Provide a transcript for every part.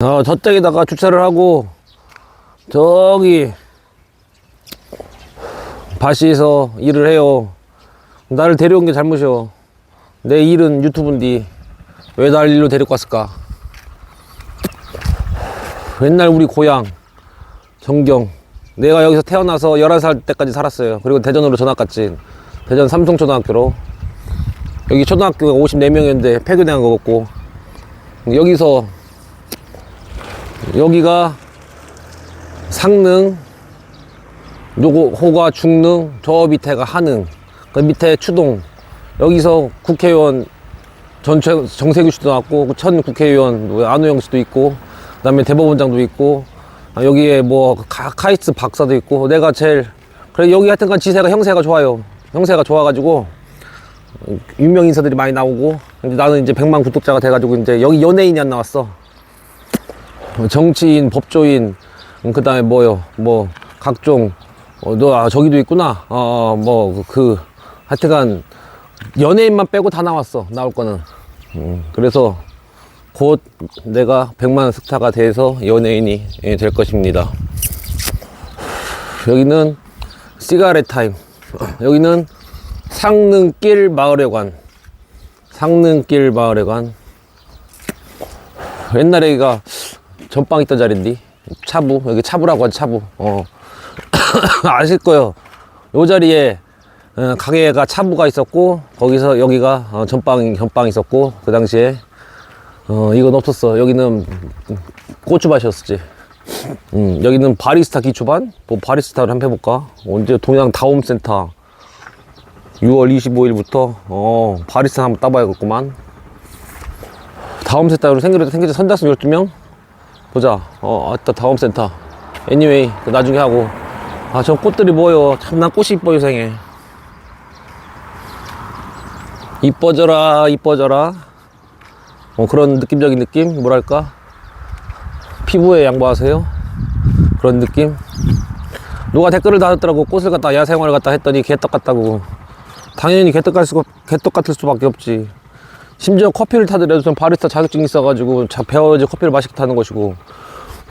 어, 저쪽에다가 주차를 하고 저기 바시에서 일을 해요. 나를 데려온 게 잘못이요. 내 일은 유튜브인데 왜 날 일로 데리고 왔을까? 옛날 우리 고향 정경 내가 여기서 태어나서 11살 때까지 살았어요. 그리고 대전으로 전학 갔지. 대전 삼성초등학교로 여기 초등학교가 54명이었는데 폐교대한 거 같고 여기서 여기가 상능, 요거 호가 중능, 저 밑에가 하능, 그 밑에 추동. 여기서 국회의원 전체 정세규 씨도 나왔고 그천 국회의원 뭐 안호영 씨도 있고 그다음에 대법원장도 있고 아, 여기에 뭐 카, 카이스트 박사도 있고 내가 제일 그래 여기 하여튼간 지세가 형세가 좋아요. 형세가 좋아가지고 유명 인사들이 많이 나오고 나는 이제 100만 구독자가 돼가지고 이제 여기 연예인이 안 나왔어. 정치인, 법조인, 그 다음에 뭐요, 뭐, 각종, 어, 너, 아, 저기도 있구나. 어, 뭐, 그, 하여튼간, 연예인만 빼고 다 나왔어. 나올 거는. 음, 그래서, 곧 내가 100만 스타가 돼서 연예인이 예, 될 것입니다. 여기는 시가렛 타임. 여기는 상능길 마을회관. 상능길 마을회관. 옛날에 여기가 전방 있던 자리인데. 차부 여기 차부라고 하지 차부. 어. 아실 거요. 요 자리에 어, 가게가 차부가 있었고 거기서 여기가 어, 전방 전방 있었고 그 당시에 어 이건 없었어. 여기는 고추밭이었지. 음 여기는 바리스타 기초반? 뭐 바리스타를 한번 해볼까? 언제 동양 다움센터. 6월 25일부터 어 바리스타 한번 따봐야겠구만. 다음 세타로 생기로 생기자 선착순 12명 보자. 어 아따 다음 센터. 애니웨이 그 나중에 하고. 아 저 꽃들이 뭐요 참난 꽃이 이뻐 요생에. 이뻐져라 이뻐져라. 뭐 그런 느낌적인 느낌? 뭐랄까? 피부에 양보하세요. 그런 느낌? 누가 댓글을 달았더라고. 꽃을 갖다 야생화를 갖다 했더니 개떡 같다고. 당연히 개떡 같을 수 개떡 같을 수밖에 없지 심지어 커피를 타더라도 전 바리스타 자격증이 있어가지고 자, 배워야지 커피를 맛있게 타는 것이고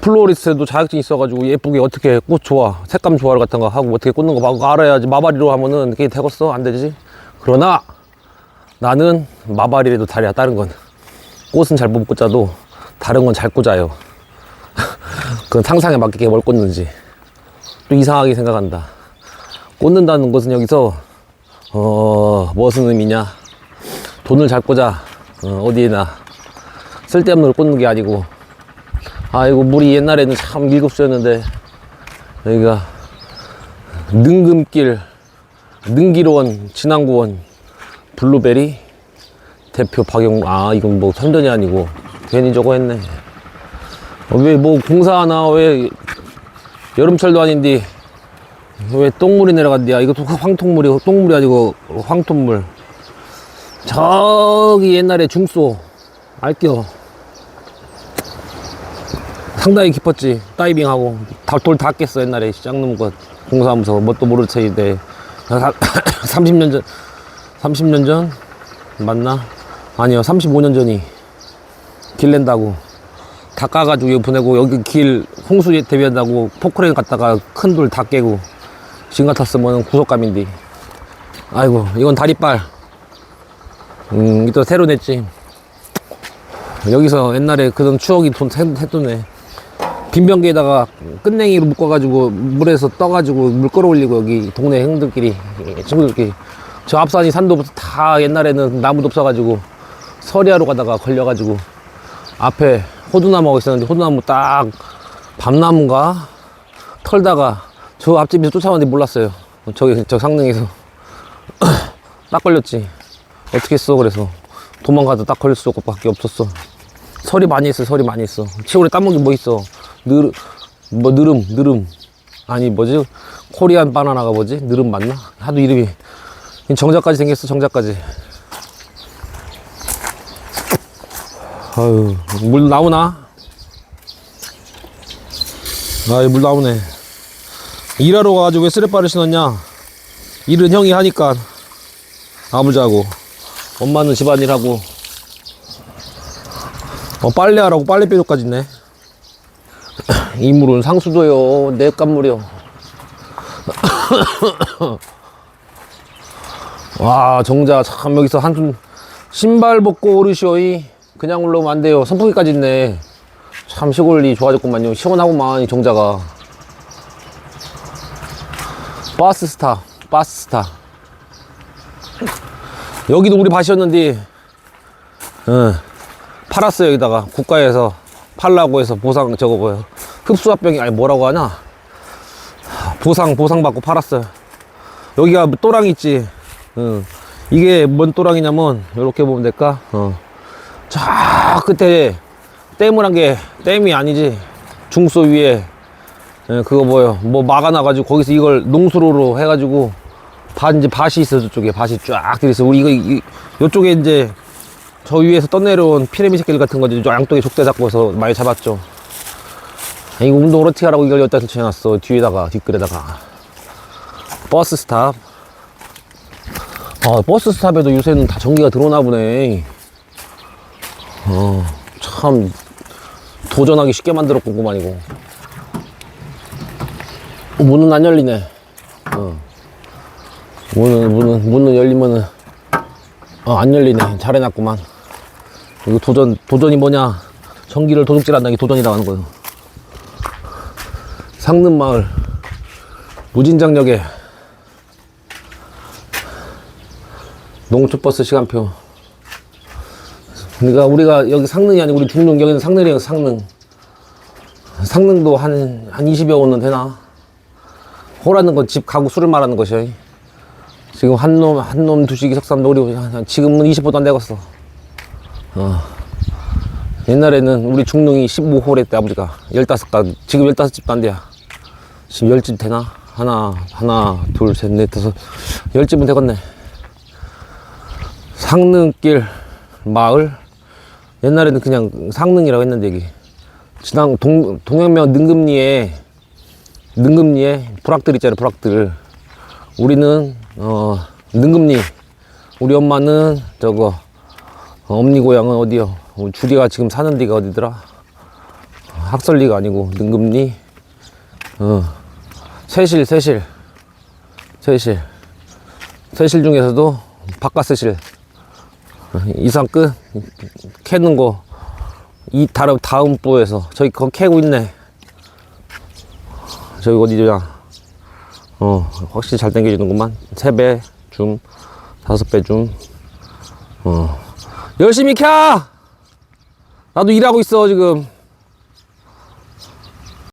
플로리스트도 자격증이 있어가지고 예쁘게 어떻게 꽃 좋아 색감 좋아를 같은 거 하고 어떻게 꽂는 거막 알아야지. 마바리로 하면은 그게 되겠어? 안 되지? 그러나 나는 마바리라도 다리야. 다른 건 꽃은 잘 못 꽂아도 다른 건 잘 꽂아요. 그건 상상에 맞게 뭘 꽂는지. 또 이상하게 생각한다. 꽂는다는 것은 여기서 어 무슨 의미냐 돈을 잘 꽂아 어, 디에나 쓸데없는 걸 꽂는 게 아니고 아이고 물이 옛날에는 참 일급수였는데 여기가 능금길 능기로원 진안구원 블루베리 대표 박영 아 이건 뭐 선전이 아니고 괜히 저거 했네. 왜 뭐 공사하나 왜 여름철도 아닌데 왜 똥물이 내려간대야? 이거 황통물이 똥물이 아니고 황토물 저기 옛날에 중소 알겨? 상당히 깊었지 다이빙하고. 돌 다 깼어 옛날에. 짱놈 것 공사하면서. 뭣도 모를 차인데 30년 전 30년 전? 맞나? 아니요 35년 전이 길 낸다고. 다 까가지고 여기 보내고 여기 길 홍수 대비한다고 포크레인 갔다가 큰 돌 다 깨고 지금 같았으면 구속감인데. 아이고 이건 다리빨 음, 또 새로 냈지. 여기서 옛날에 그런 추억이 돈 했도네. 빈병기에다가 끝냉이로 묶어가지고 물에서 떠가지고 물 끌어올리고 여기 동네 형들끼리 친구들끼리 저 앞산이 산도부터 다 옛날에는 나무도 없어가지고 서리하러 가다가 걸려가지고 앞에 호두나무가 있었는데 호두나무 딱 밤나무인가 털다가 저 앞집에서 쫓아왔는데 몰랐어요. 저기 저 상능에서 딱 걸렸지. 어떻게 했어? 그래서 도망가다 딱 걸릴 수 밖에 없었어. 설이 많이 있어 설이 많이 있어. 시골에 따먹기 뭐 있어? 느름 뭐 느름 느름 아니 뭐지? 코리안 바나나가 뭐지? 느름 맞나? 하도 이름이 정자까지 생겼어 정자까지. 아유 물 나오나? 아이 물 나오네. 일하러 가가지고 왜 쓰레빠를 신었냐? 일은 형이 하니까 아버지하고 엄마는 집안일 하고 어, 빨래하라고 빨래비료까지 있네 이 물은 상수도요. 내 깐물이요. 와, 정자 참 여기서 한숨 신발 벗고 오르시오이. 그냥 올라오면 안 돼요. 선풍기까지 있네. 참 시골이 좋아졌구만요. 시원하구만, 이 정자가. 버스 스타, 버스 스타. 여기도 우리 밭이었는데, 응, 팔았어요, 여기다가. 국가에서 팔라고 해서 보상 저거 뭐요. 흡수합병이, 아니 뭐라고 하나? 보상, 보상 받고 팔았어요. 여기가 또랑이 있지. 응. 이게 뭔 또랑이냐면, 이렇게 보면 될까? 어. 저 끝에 댐을 한 게 댐이 아니지 중소 위에 예, 그거 뭐요 뭐 막아놔가지고 거기서 이걸 농수로로 해가지고 밭 이제 밭이 있어 저쪽에 밭이 쫙 들어있어 우리 이거 이, 요쪽에 이제 저 위에서 떠내려온 피레미 새끼들 같은 거지 저 양쪽에 족대 잡고서 많이 잡았죠 아, 이거 운동 어떻게 하라고 이걸 여기다 설치해놨어 뒤에다가 뒷글에다가 버스 스탑 아 버스 스탑에도 요새는 다 전기가 들어오나 보네 어, 참 도전하기 쉽게 만들었구만 이거. 어, 문은 안 열리네. 어. 문은 문은 문은 열리면은 어, 안 열리네. 잘 해놨구만. 이거 도전 도전이 뭐냐? 전기를 도둑질 한다는 게 도전이라고 하는 거예요. 상沼마을 무진장역에 농축버스 시간표 그러니까 우리가 여기 상능이 아니고 우리 중릉 여기는 상능이에요 상능 상능도 한, 한 20여 호는 되나 호라는 건 집 가구 수를 말하는 것이야 지금 한 놈 한 놈 두식이 석삼 노리 지금은 20호도 안 되겠어. 어. 옛날에는 우리 중릉이 15호래 때 아버지가. 15가 지금 15집도 안 돼야 지금 10집 되나? 하나 하나 둘 셋 넷 다섯. 10집은 되겠네. 상능길 마을? 옛날에는 그냥 상능이라고 했는데 여기. 지난 동, 동양면 능금리에 능금리에 불악들 있잖아요 불악들. 우리는 어 능금리. 우리 엄마는 저거 어, 엄니 고향은 어디요? 주리가 지금 사는 데가 어디더라? 학설리가 아니고 능금리? 어. 세실 세실. 세실. 세실 중에서도 바깥 세실. 이상 끝. 캐는 거. 이 다음 다음 부에서. 저기 거 캐고 있네. 저기 어디냐 어 확실히 잘 당겨주는구만. 세배줌 다섯 배줌 어. 열심히 켜! 나도 일하고 있어 지금